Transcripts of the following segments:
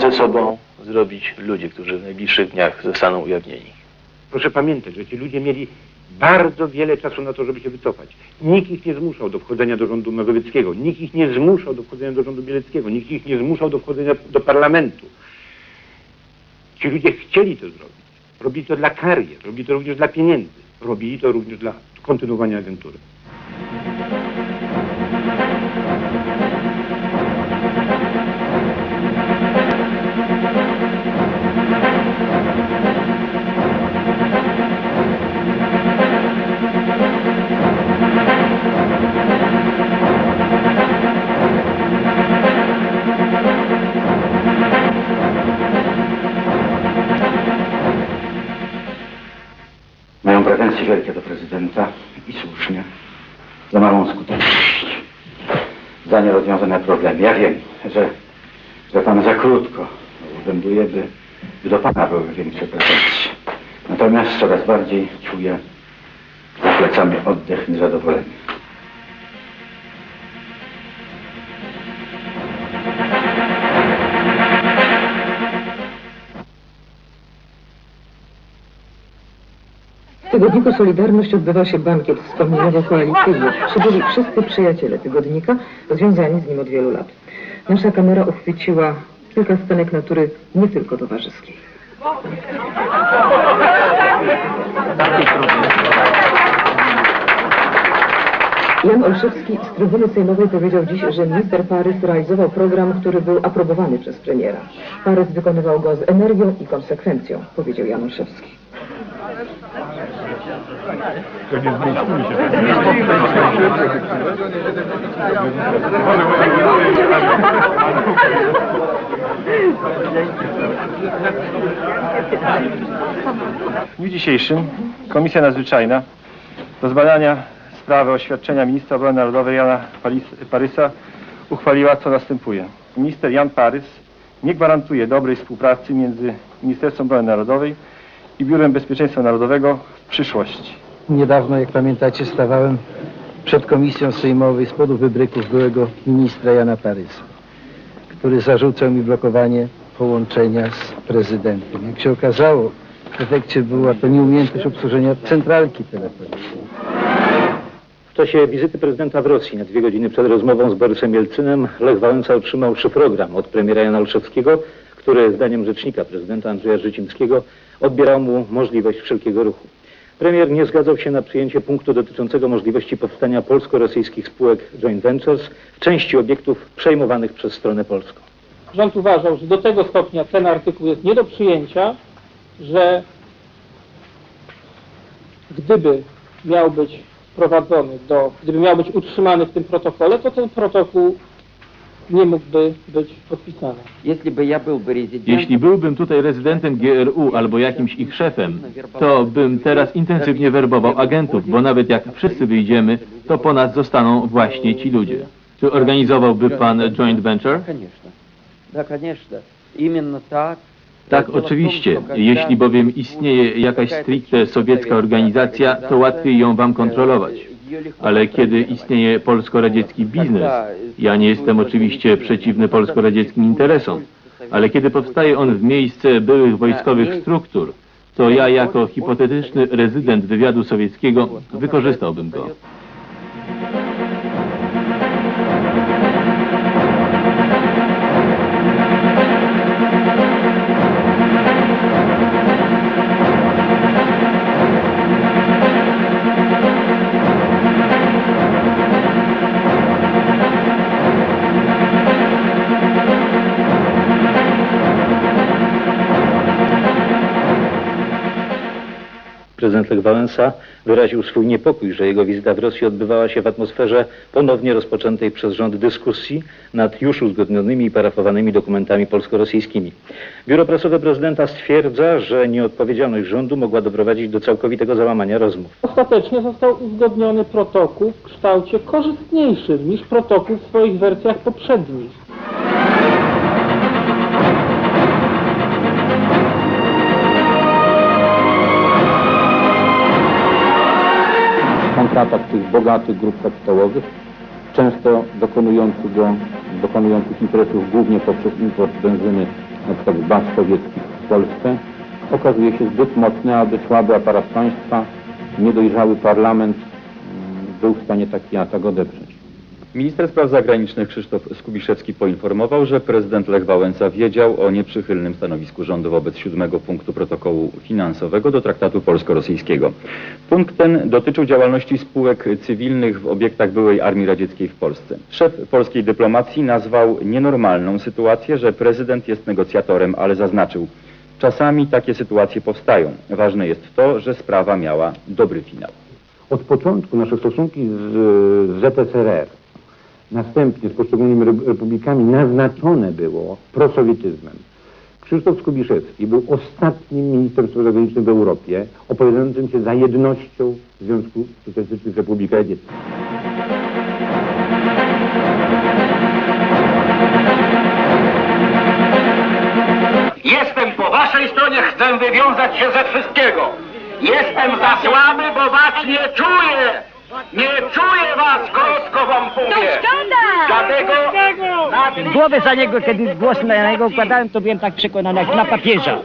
ze sobą zrobić ludzie, którzy w najbliższych dniach zostaną ujawnieni? Proszę pamiętać, że ci ludzie mieli bardzo wiele czasu na to, żeby się wycofać. Nikt ich nie zmuszał do wchodzenia do rządu Mazowieckiego, nikt ich nie zmuszał do wchodzenia do rządu Bieleckiego, nikt ich nie zmuszał do wchodzenia do parlamentu. Ci ludzie chcieli to zrobić. Robili to dla karier, robili to również dla pieniędzy, robili to również dla kontynuowania agentury. Wielkie do prezydenta i słusznie. Za małą skuteczność. Za nierozwiązane problemy. Ja wiem, że, że pan za krótko urzęduje, by, by do pana były większe pretensje. Natomiast coraz bardziej czuję za plecami oddech niezadowolenia. Tygodniku Solidarność odbywał się bankiet wspomnieniowo-koalicyjny. Przybyli wszyscy przyjaciele tygodnika, związani z nim od wielu lat. Nasza kamera uchwyciła kilka scenek natury nie tylko towarzyskiej. Jan Olszewski z trybuny sejmowej powiedział dziś, że minister Parys realizował program, który był aprobowany przez premiera. Parys wykonywał go z energią i konsekwencją, powiedział Jan Olszewski. W dniu dzisiejszym Komisja Nadzwyczajna do zbadania sprawy oświadczenia ministra obrony narodowej Jana Parysa uchwaliła co następuje. Minister Jan Parys nie gwarantuje dobrej współpracy między Ministerstwem Obrony Narodowej i Biurem Bezpieczeństwa Narodowego przyszłości. Niedawno, jak pamiętacie, stawałem przed komisją sejmowej z powodu wybryków byłego ministra Jana Parysa, który zarzucał mi blokowanie połączenia z prezydentem. Jak się okazało, w efekcie była to nieumiejętność obsłużenia centralki telefonicznej. W czasie wizyty prezydenta w Rosji na dwie godziny przed rozmową z Borysem Jelcynem Lech Wałęsa otrzymał szyfrogram od premiera Jana Olszewskiego, który zdaniem rzecznika prezydenta Andrzeja Życińskiego odbierał mu możliwość wszelkiego ruchu. Premier nie zgadzał się na przyjęcie punktu dotyczącego możliwości powstania polsko-rosyjskich spółek joint ventures w części obiektów przejmowanych przez stronę polską. Rząd uważał, że do tego stopnia ten artykuł jest nie do przyjęcia, że gdyby miał być wprowadzony do, gdyby miał być utrzymany w tym protokole, to ten protokół nie mógłby być podpisany. Jeśli byłbym tutaj rezydentem GRU albo jakimś ich szefem, to bym teraz intensywnie werbował agentów, bo nawet jak wszyscy wyjdziemy, to po nas zostaną właśnie ci ludzie. Czy organizowałby pan joint venture? Tak, oczywiście. Jeśli bowiem istnieje jakaś stricte sowiecka organizacja, to łatwiej ją wam kontrolować. Ale kiedy istnieje polsko-radziecki biznes, ja nie jestem oczywiście przeciwny polsko-radzieckim interesom, ale kiedy powstaje on w miejsce byłych wojskowych struktur, to ja jako hipotetyczny rezydent wywiadu sowieckiego wykorzystałbym go. Prezydent Lech Wałęsa wyraził swój niepokój, że jego wizyta w Rosji odbywała się w atmosferze ponownie rozpoczętej przez rząd dyskusji nad już uzgodnionymi i parafowanymi dokumentami polsko-rosyjskimi. Biuro prasowe prezydenta stwierdza, że nieodpowiedzialność rządu mogła doprowadzić do całkowitego załamania rozmów. Ostatecznie został uzgodniony protokół w kształcie korzystniejszym niż protokół w swoich wersjach poprzednich. Kontratach tych bogatych grup kapitałowych, często dokonujących, go, dokonujących interesów głównie poprzez import benzyny przykład baz sowieckich w Polsce, okazuje się zbyt mocny, aby słaby aparat państwa, niedojrzały parlament mm, był w stanie taki atak odeprzeć. Minister Spraw Zagranicznych Krzysztof Skubiszewski poinformował, że prezydent Lech Wałęsa wiedział o nieprzychylnym stanowisku rządu wobec siódmego punktu protokołu finansowego do traktatu polsko-rosyjskiego. Punkt ten dotyczył działalności spółek cywilnych w obiektach byłej Armii Radzieckiej w Polsce. Szef polskiej dyplomacji nazwał nienormalną sytuację, że prezydent jest negocjatorem, ale zaznaczył, czasami takie sytuacje powstają. Ważne jest to, że sprawa miała dobry finał. Od początku nasze stosunki z, ZSRR, następnie z poszczególnymi re- republikami naznaczone było prosowietyzmem. Krzysztof Skubiszewski był ostatnim ministrem spraw zagranicznych w Europie opowiadającym się za jednością Związku Socjalistycznych Republik Radzieckich. Jestem po waszej stronie, chcę wywiązać się ze wszystkiego. Jestem za słaby, bo was nie czuję. Nie czuję was, krótko wam mówię. Dlatego Głowę za niego, kiedy głos na niego układałem, to byłem tak przekonany jak na papieża.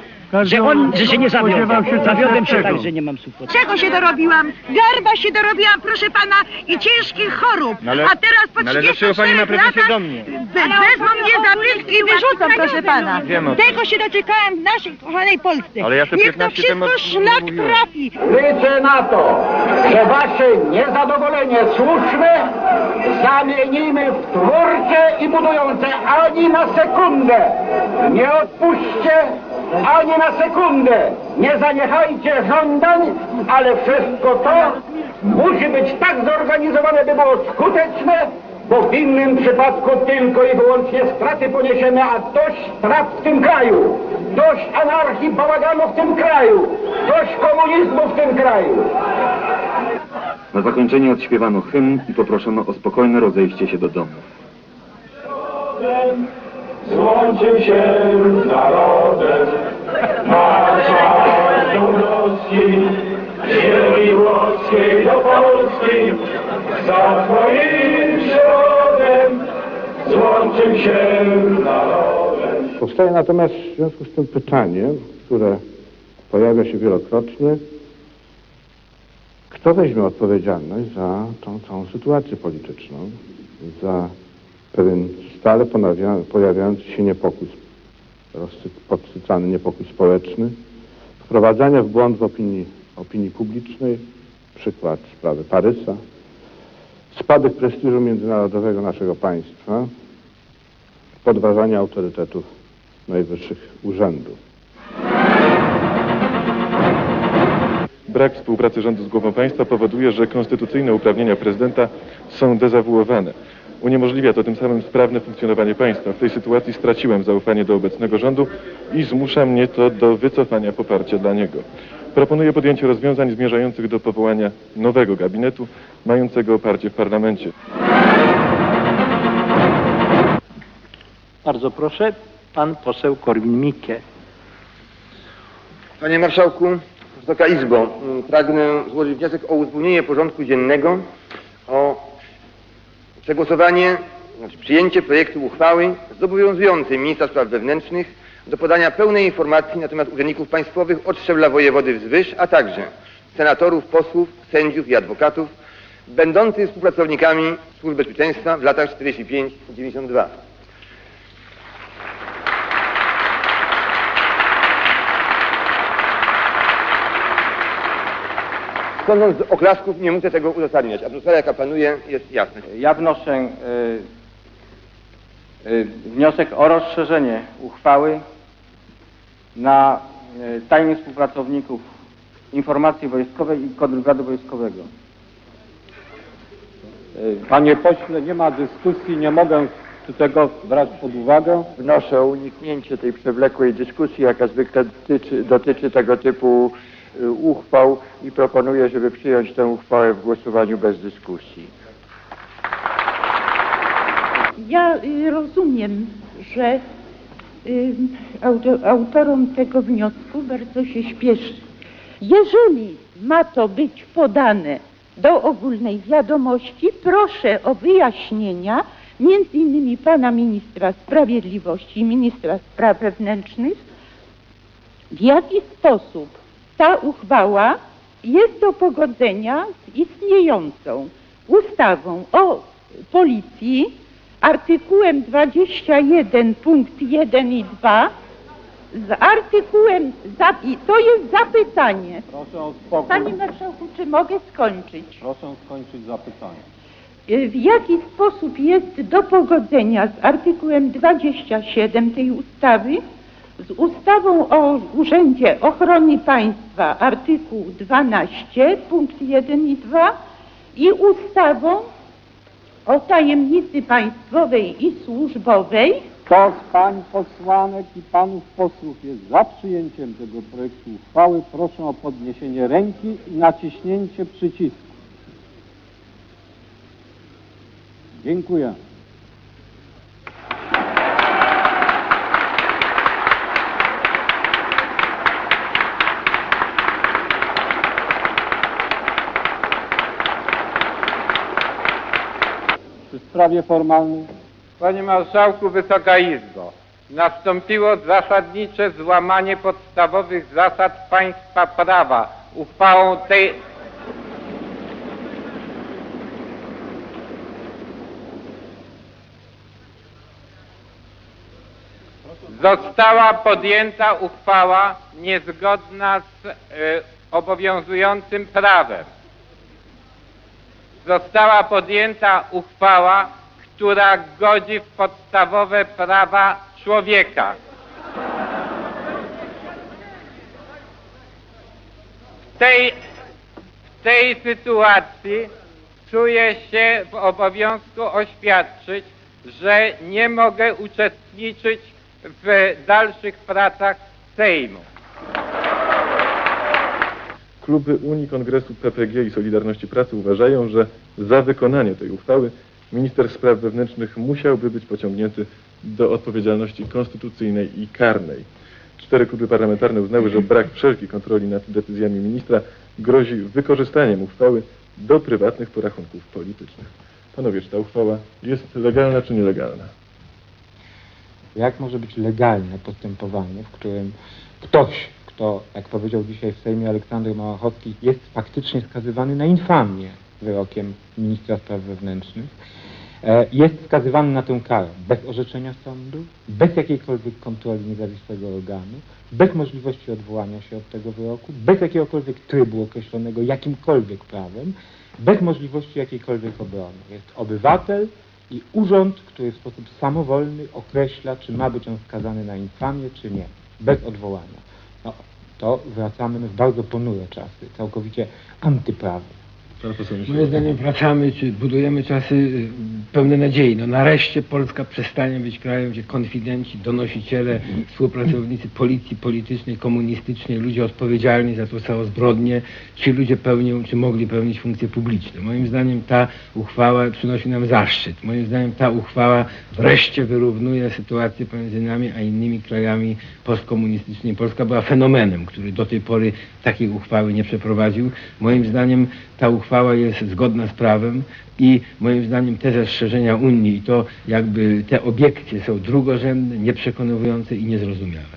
Że on, że się nie zawiodł. Zawiodłem się tak, że nie mam supotu. Czego się dorobiłam? Garba się dorobiłam, proszę pana, i ciężkich chorób. No ale- A teraz po no ale dlaczego 34 pani ma pretensje latach do mnie? we- Wezmą mnie za pysk i wyrzucą, proszę pana. Wiem o tym. Tego się doczekałam w naszej kochanej Polsce. Ale ja Niech to 15 wszystko szlak mówiłem. trafi. Liczę na to, że wasze niezadowolenie słuszne zamienimy w twórcze i budujące ani na sekundę. Nie odpuśćcie ani na sekundę. Nie zaniechajcie żądań, ale wszystko to musi być tak zorganizowane, by było skuteczne, bo w innym przypadku tylko i wyłącznie straty poniesiemy, a dość strat w tym kraju. Dość anarchii, bałaganu w tym kraju. Dość komunizmu w tym kraju. Na zakończenie odśpiewano hymn i poproszono o spokojne rozejście się do domu. Złączył się z narodem, marszałką Rosji, ziemi włoskiej do Polski, za swoim środem, złączył się z narodem. Powstaje natomiast w związku z tym pytanie, które pojawia się wielokrotnie, kto weźmie odpowiedzialność za tą całą sytuację polityczną, za pewien stale pojawiający się niepokój, podsycany niepokój społeczny, wprowadzania w błąd w opinii, opinii publicznej, przykład sprawy Parysa, spadek prestiżu międzynarodowego naszego państwa, podważanie autorytetów najwyższych urzędów. Brak współpracy rządu z głową państwa powoduje, że konstytucyjne uprawnienia prezydenta są dezawuowane. Uniemożliwia to tym samym sprawne funkcjonowanie państwa. W tej sytuacji straciłem zaufanie do obecnego rządu i zmusza mnie to do wycofania poparcia dla niego. Proponuję podjęcie rozwiązań zmierzających do powołania nowego gabinetu, mającego oparcie w parlamencie. Bardzo proszę, pan poseł Korwin-Mikke. Panie Marszałku, Wysoka Izbo, pragnę złożyć wniosek o uzupełnienie porządku dziennego przegłosowanie, znaczy przyjęcie projektu uchwały zobowiązującej ministra spraw wewnętrznych do podania pełnej informacji na temat urzędników państwowych od szczebla wojewody wzwyż, a także senatorów, posłów, sędziów i adwokatów będących współpracownikami służb bezpieczeństwa w latach 45-92. Sądząc z oklasków nie muszę tego uzasadniać. Atmosfera jaka panuje jest jasna. Ja wnoszę y, y, wniosek o rozszerzenie uchwały na y, tajnych współpracowników informacji wojskowej i kontrwywiadu wojskowego. Panie pośle, nie ma dyskusji, nie mogę tego brać pod uwagę. Wnoszę o uniknięcie tej przewlekłej dyskusji, jaka zwykle dotyczy, dotyczy tego typu uchwał i proponuję, żeby przyjąć tę uchwałę w głosowaniu bez dyskusji. Ja y, rozumiem, że y, auto, autorom tego wniosku bardzo się śpieszy. Jeżeli ma to być podane do ogólnej wiadomości, proszę o wyjaśnienia, między innymi pana ministra sprawiedliwości i ministra spraw wewnętrznych, w jaki sposób ta uchwała jest do pogodzenia z istniejącą ustawą o policji, artykułem 21 punkt 1 i 2, z artykułem, i to jest zapytanie. Proszę o spokój. Panie Marszałku, czy mogę skończyć? Proszę skończyć zapytanie. Y, W jaki sposób jest do pogodzenia z artykułem 27 tej ustawy, z ustawą o Urzędzie Ochrony Państwa, artykuł 12, punkt 1 i 2 i ustawą o tajemnicy państwowej i służbowej, Kto z pań posłanek i panów posłów jest za przyjęciem tego projektu uchwały, proszę o podniesienie ręki i naciśnięcie przycisku. Dziękuję. Sprawie formalnej Panie Marszałku, Wysoka Izbo, nastąpiło zasadnicze złamanie podstawowych zasad państwa prawa. Uchwałą tej... Została podjęta uchwała niezgodna z e, obowiązującym prawem. Została podjęta uchwała, która godzi w podstawowe prawa człowieka. W tej, w tej sytuacji czuję się w obowiązku oświadczyć, że nie mogę uczestniczyć w dalszych pracach Sejmu. Kluby Unii, Kongresu PPG i Solidarności Pracy uważają, że za wykonanie tej uchwały minister spraw wewnętrznych musiałby być pociągnięty do odpowiedzialności konstytucyjnej i karnej. Cztery kluby parlamentarne uznały, że brak wszelkiej kontroli nad decyzjami ministra grozi wykorzystaniem uchwały do prywatnych porachunków politycznych. Panowie, czy ta uchwała jest legalna czy nielegalna? Jak może być legalne postępowanie, w którym ktoś, kto, jak powiedział dzisiaj w Sejmie Aleksander Małachowski, jest faktycznie skazywany na infamię wyrokiem ministra spraw wewnętrznych, e, jest skazywany na tę karę bez orzeczenia sądu, bez jakiejkolwiek kontroli niezawisłego organu, bez możliwości odwołania się od tego wyroku, bez jakiegokolwiek trybu określonego jakimkolwiek prawem, bez możliwości jakiejkolwiek obrony. Jest obywatel i urząd, który w sposób samowolny określa, czy ma być on skazany na infamię, czy nie, bez odwołania. No, to wracamy w bardzo ponure czasy, całkowicie antyprawne. Moim zdaniem wracamy, czy budujemy czasy y, pełne nadziei. No nareszcie Polska przestanie być krajem, gdzie konfidenci, donosiciele, współpracownicy policji politycznej, komunistycznej, ludzie odpowiedzialni za to całe zbrodnie, ci ludzie pełnią, czy mogli pełnić funkcje publiczne. Moim zdaniem ta uchwała przynosi nam zaszczyt. Moim zdaniem ta uchwała wreszcie wyrównuje sytuację pomiędzy nami a innymi krajami postkomunistycznymi. Polska była fenomenem, który do tej pory takiej uchwały nie przeprowadził. Moim zdaniem ta uchwała jest zgodna z prawem i moim zdaniem te zastrzeżenia Unii i to jakby te obiekcje są drugorzędne, nieprzekonujące i niezrozumiałe.